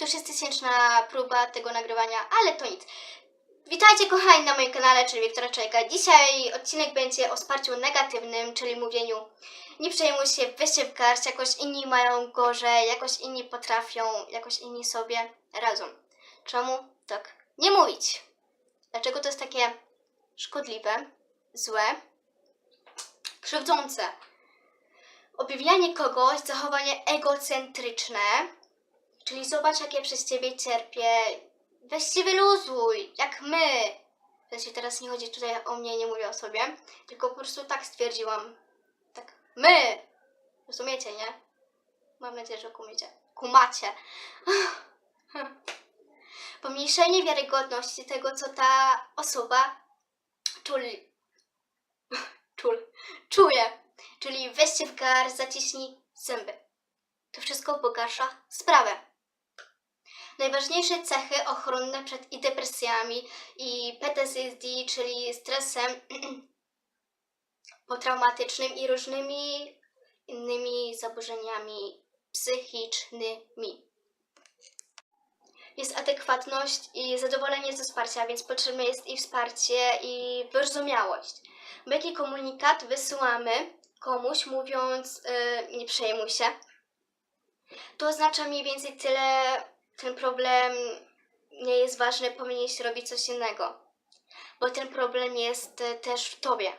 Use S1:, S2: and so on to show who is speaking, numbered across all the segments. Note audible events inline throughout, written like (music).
S1: To już jest tysięczna próba tego nagrywania, ale to nic. Witajcie kochani na moim kanale, czyli Wiktora Czajka. Dzisiaj odcinek będzie o wsparciu negatywnym, czyli mówieniu nie przejmuj się, weź się w garść, jakoś inni mają gorzej, jakoś inni potrafią, jakoś inni sobie radzą. Czemu tak nie mówić? Dlaczego to jest takie szkodliwe, złe, krzywdzące? Objawianie kogoś, zachowanie egocentryczne, czyli zobacz, jak ja przez ciebie cierpię, weź się wyluzuj, jak my. W sensie teraz nie chodzi tutaj o mnie, nie mówię o sobie, tylko po prostu tak stwierdziłam. Tak, my! Rozumiecie, nie? Mam nadzieję, że kumiecie. Kumacie. (laughs) Pomniejszenie wiarygodności tego, co ta osoba czuli. (laughs) Czul. Czuje. Czyli weźcie w gar, zaciśnij zęby. To wszystko pogarsza sprawę. Najważniejsze cechy ochronne przed i depresjami i PTSD, czyli stresem (clears throat) potraumatycznym i różnymi innymi zaburzeniami psychicznymi. Jest adekwatność i zadowolenie ze wsparcia, więc potrzebne jest i wsparcie, i wyrozumiałość. Bo jaki komunikat wysyłamy komuś, mówiąc yy, nie przejmuj się, to oznacza mniej więcej tyle, ten problem nie jest ważny, powinieneś robić coś innego. Bo ten problem jest y, też w tobie.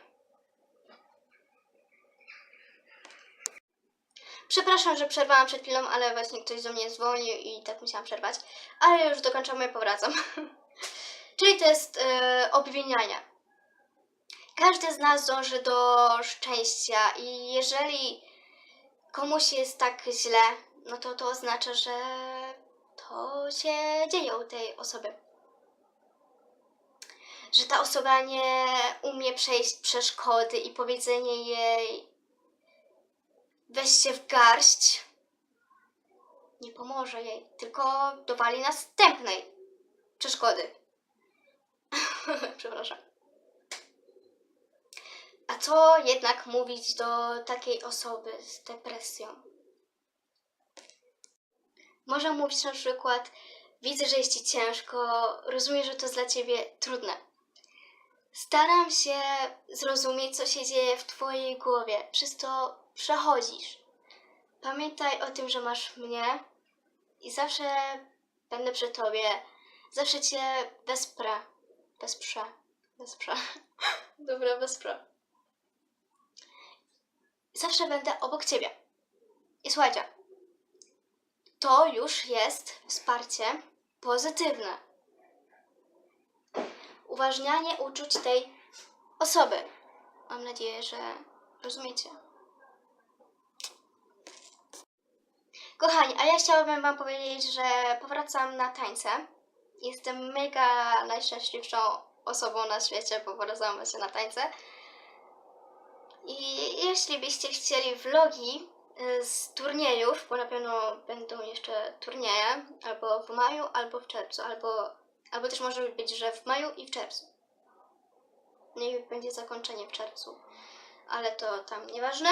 S1: Przepraszam, że przerwałam przed chwilą, ale właśnie ktoś do mnie dzwonił i tak musiałam przerwać. Ale już dokończamy i powracam. (laughs) Czyli to jest yy, obwinianie. Każdy z nas dąży do szczęścia i jeżeli komuś jest tak źle, no to to oznacza, że się dzieje u tej osoby. Że ta osoba nie umie przejść przeszkody i powiedzenie jej weź się w garść nie pomoże jej, tylko dowali następnej przeszkody. (laughs) Przepraszam. A co jednak mówić do takiej osoby z depresją? Można mówić na przykład: Widzę, że jest ci ciężko, rozumiem, że to jest dla ciebie trudne. Staram się zrozumieć, co się dzieje w twojej głowie, przez to przechodzisz. Pamiętaj o tym, że masz mnie i zawsze będę przy tobie. Zawsze cię wesprę. Wesprze. Wesprze. (laughs) Dobra, wesprę. Zawsze będę obok ciebie. I słuchajcie, to już jest wsparcie pozytywne. Uważnianie uczuć tej osoby. Mam nadzieję, że rozumiecie. Kochani, a ja chciałabym Wam powiedzieć, że powracam na tańce. Jestem mega najszczęśliwszą osobą na świecie, bo powracam właśnie na tańce. I jeśli byście chcieli vlogi z turniejów, bo na pewno będą jeszcze turnieje, albo w maju, albo w czerwcu, albo, albo też może być, że w maju i w czerwcu. Nie będzie zakończenie w czerwcu, ale to tam nieważne.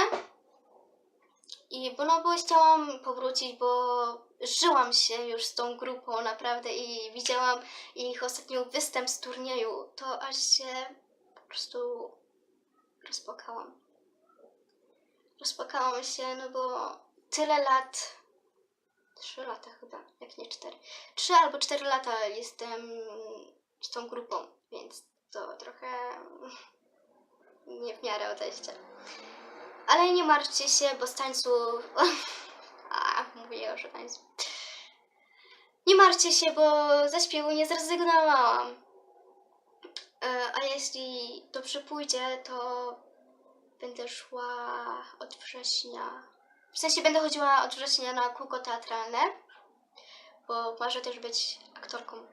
S1: I bo no bo chciałam powrócić, bo żyłam się już z tą grupą naprawdę i widziałam ich ostatni występ z turnieju, to aż się po prostu rozpłakałam. Rozpłakałam się, no bo tyle lat, trzy lata chyba, jak nie cztery, trzy albo cztery lata jestem z tą grupą, więc to trochę nie w miarę odejście. Ale nie martwcie się, bo z tańców... (laughs) A, mówię już o tańcu. Nie martwcie się, bo ze śpiewu nie zrezygnowałam. E, A jeśli dobrze pójdzie, to będę szła od września. W sensie będę chodziła od września na kółko teatralne, bo marzę też być aktorką.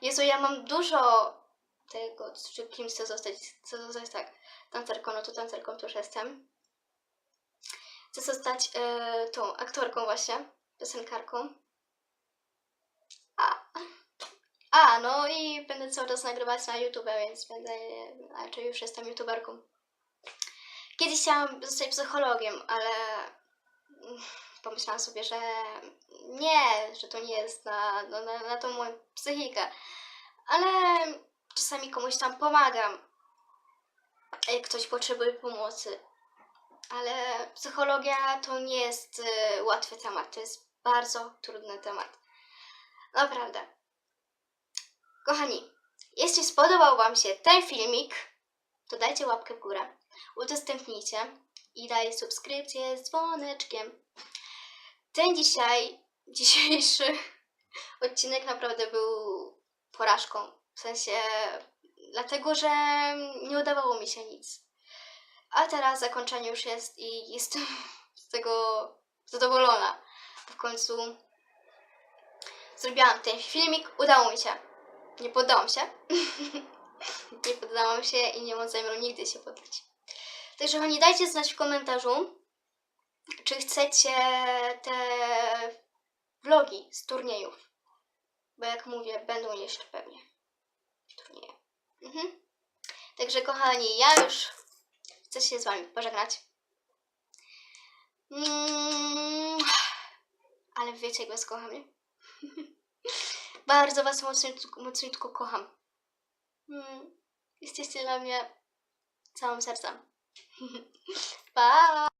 S1: Jezu, ja mam dużo tego, czy kim chcę zostać. Chcę zostać tak, tancerką, no to tancerką już jestem. Chcę zostać e, tą aktorką właśnie, piosenkarką. A, a, no i będę cały czas nagrywać na YouTube, więc będę, znaczy już jestem youtuberką. Kiedyś chciałam zostać psychologiem, ale mm, pomyślałam sobie, że nie, że to nie jest na, no, na, na tą moją psychikę, ale czasami komuś tam pomagam, jak ktoś potrzebuje pomocy. Ale psychologia to nie jest y, łatwy temat, to jest bardzo trudny temat. Naprawdę. Kochani, jeśli spodobał Wam się ten filmik, to dajcie łapkę w górę, udostępnijcie i daj subskrypcję z dzwoneczkiem. Ten dzisiaj, (laughs) dzisiejszy odcinek naprawdę był porażką. W sensie, dlatego że nie udawało mi się nic. A teraz zakończenie już jest i (laughs) jestem z tego zadowolona. W końcu zrobiłam ten filmik, udało mi się. Nie poddałam się. (laughs) nie poddałam się i nie mam zamiaru nigdy się poddać. Także kochani, dajcie znać w komentarzu, czy chcecie te vlogi z turniejów. Bo jak mówię, będą jeszcze pewnie turnieje. Mhm. Także kochani, ja już chcę się z wami pożegnać. Mm, ale wiecie, jak was kocham, nie? (laughs) Bardzo was mocniutko, mocniutko kocham. Mm, jesteście dla mnie całym sercem. (laughs) 拜。